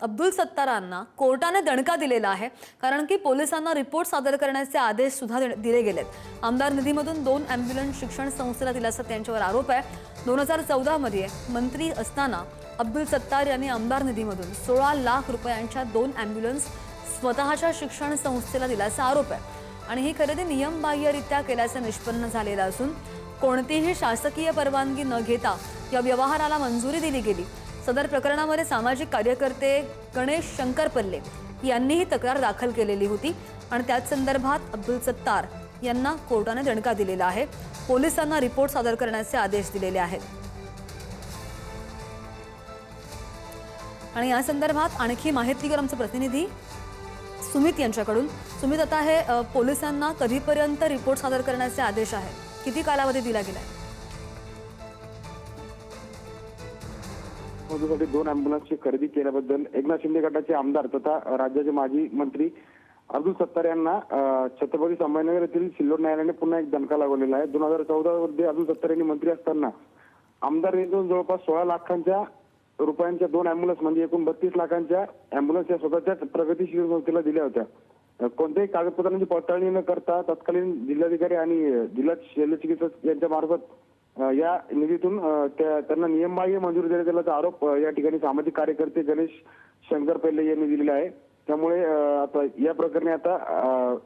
अब्दुल सत्तारांना कोर्टाने दणका दिलेला आहे कारण की पोलिसांना रिपोर्ट सादर करण्याचे आदेश सुद्धा दिले गेलेत. आमदार निधीमधून दोन ॲम्ब्युलन्स शिक्षण संस्थेला दिल्याचा त्यांच्यावर आरोप आहे. दोन हजार चौदामध्ये मंत्री असताना अब्दुल सत्तार यांनी आमदार निधीमधून सोळा लाख रुपयांच्या दोन ॲम्ब्युलन्स स्वतःच्या शिक्षण संस्थेला दिल्याचा आरोप आहे. आणि ही खरेदी नियमबाह्यरित्या केल्याचं निष्पन्न झालेलं असून कोणतीही शासकीय परवानगी न घेता या व्यवहाराला मंजुरी दिली गेली. सदर प्रकरणामध्ये सामाजिक कार्यकर्ते गणेश शंकर पल्ले यांनीही तक्रार दाखल केलेली होती आणि त्याच संदर्भात अब्दुल सत्तार यांना कोर्टाने दणका दिलेला आहे. पोलिसांना रिपोर्ट सादर करण्याचे आदेश दिलेले आहेत. आणि या संदर्भात आणखी माहिती आमचे प्रतिनिधी सुमित यांच्याकडून. सुमित आता हे पोलिसांना कधीपर्यंत रिपोर्ट सादर करण्याचे आदेश आहेत किती कालावधी दिला गेला आहे मजुरीसाठी दोन अँब्युलन्सची खरेदी केल्याबद्दल एकनाथ शिंदे गटाचे आमदार तथा राज्याचे माजी मंत्री अब्दुल सत्तार यांना छत्रपती संभाजीनगर येथील सिल्लोड न्यायालयाने पुन्हा एक दणका लागवलेला आहे. दोन हजार चौदा मध्ये अब्दुल सत्तार यांनी मंत्री असताना आमदार निधीतून जवळपास सोळा लाखांच्या रुपयांच्या दोन अँब्युलन्स म्हणजे एकूण बत्तीस लाखांच्या अँब्युलन्स या स्वतःच्या प्रगतीशील संस्थेला दिल्या होत्या. कोणत्याही कागदपत्रांची पडताळणी न करता तत्कालीन जिल्हाधिकारी आणि अ, जिल्हा शल्यचिकित्सक यांच्या मार्फत या निधीतून त्या- त्यांना नियमबाह्य मंजुरी देण्यात आल्याचा आरोप या ठिकाणी सामाजिक कार्यकर्ते गणेश शंकर पेल्ले यांनी दिलेला आहे. त्यामुळे आता या प्रकरणी आता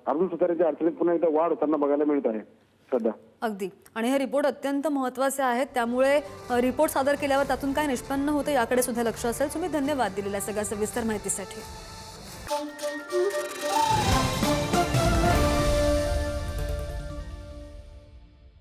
अर्जुन सुतारेच्या अडचणीत पुन्हा एकदा वाढ होताना बघायला मिळत आहे सध्या. अगदी. आणि हे रिपोर्ट अत्यंत महत्त्वाचे आहेत. त्यामुळे रिपोर्ट सादर केल्यावर त्यातून काय निष्पन्न होतं याकडे सुद्धा लक्ष असेल. तुम्ही धन्यवाद दिलेल्या सगळ्या सविस्तर माहितीसाठी.